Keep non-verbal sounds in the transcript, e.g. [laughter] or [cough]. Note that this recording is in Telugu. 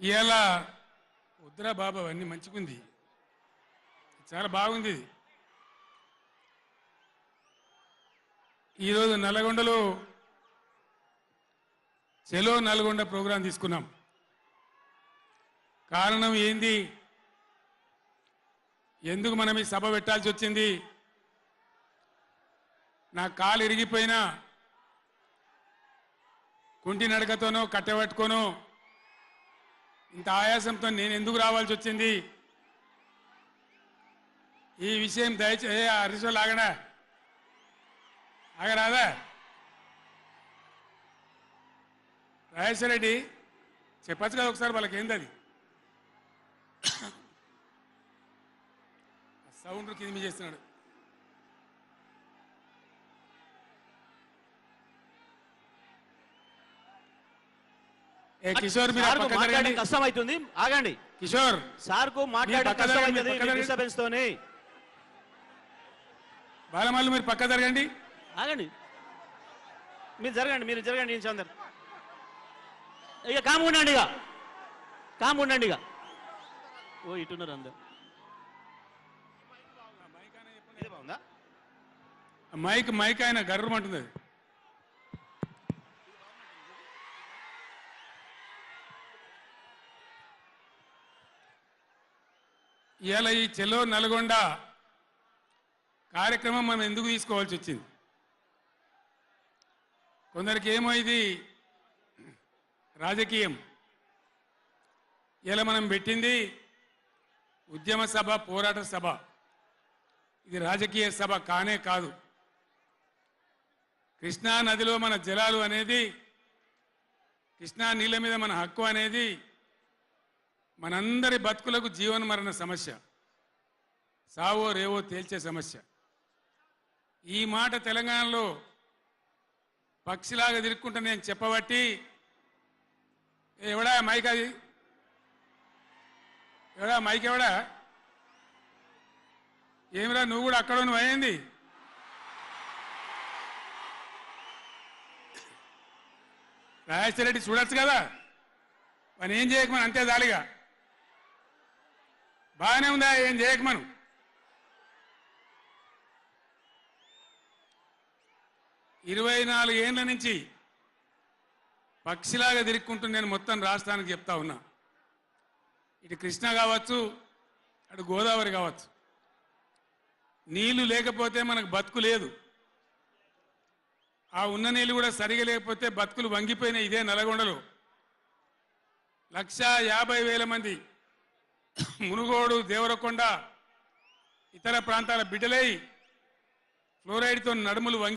ఇలా వద్దురా బాబు అవన్నీ మంచిగుంది. చాలా బాగుంది. ఇది. ఈరోజు నల్గొండలో చెలో నల్గొండ ప్రోగ్రాం తీసుకున్నాం. కారణం ఏంది? ఎందుకు మనం ఈ సభ పెట్టాల్సి వచ్చింది? నా కాలు ఇరిగిపోయినా కుంటి నడకతోనో కట్టెబట్టుకోనో ఇంత ఆయాసంతో నేను ఎందుకు రావాల్సి వచ్చింది? ఈ విషయం దయచేసి హరీశ్వర్ ఆగడా ఆగరాదా? రాజేశ్వర రెడ్డి చెప్పచ్చు కదా ఒకసారి వాళ్ళకి ఏంది అది [coughs] సౌండ్ కింద మీ చేస్తున్నాడు. కిషోర్ మీరు మాట్లాడడం. కష్టం అవుతుంది ఆగండి. కిషోర్ సార్కు మాట్లాడడం పక్క కష్టం అవుతుంది. డిస్టర్బెన్స్ తోని బాలమల్లు మీరు పక్క జరగండి. ఆగండి. మీరు జరగండి మీరు జరగండి ఇంచు అందరు ఇక కాము ఉండండి ఇక. కాము ఉండండి ఇక. ఓ ఇటున్నారు అందరు. మైక్ మైక్ ఆయన గర్రమంటుంది అది ఇవాళ ఈ చెలో నల్గొండ కార్యక్రమం మనం ఎందుకు తీసుకోవాల్సి వచ్చింది? కొందరికి ఏమో ఇది రాజకీయం. ఇలా మనం పెట్టింది ఉద్యమ సభ పోరాట సభ. ఇది రాజకీయ సభ కానే కాదు. కృష్ణా నదిలో మన జలాలు అనేది కృష్ణా నీళ్ళ మీద మన హక్కు అనేది మనందరి బతుకులకు జీవన మరణ సమస్య. సావో రేవో తేల్చే సమస్య. ఈ మాట తెలంగాణలో పక్షిలాగా తిరుక్కుంటా నేను చెప్పబట్టి ఎవడా మైక్ అది? ఎవడా మైక్ ఎవడా? ఏమిరా నువ్వు కూడా అక్కడ నువ్వు అయింది రాజేశ్వర రెడ్డి చూడొచ్చు కదా? మనం ఏం చేయకమని అంతే జాలిగా. బాగానే ఉందా? ఏం చేయకమను. ఇరవై నాలుగు ఏండ్ల నుంచి పక్షిలాగా తిరుక్కుంటూ నేను మొత్తం రాష్ట్రానికి చెప్తా ఉన్నా. ఇటు కృష్ణ కావచ్చు అటు గోదావరి కావచ్చు. నీళ్ళు లేకపోతే మనకు బతుకు లేదు. ఆ ఉన్న నీళ్ళు కూడా సరిగా లేకపోతే బతుకులు వంగిపోయినాయి ఇదే నల్గొండలో. లక్ష యాభై వేల మంది మునుగోడు దేవరకొండ ఇతర ప్రాంతాల బిడ్డలై ఫ్లోరైడ్తో నడుములు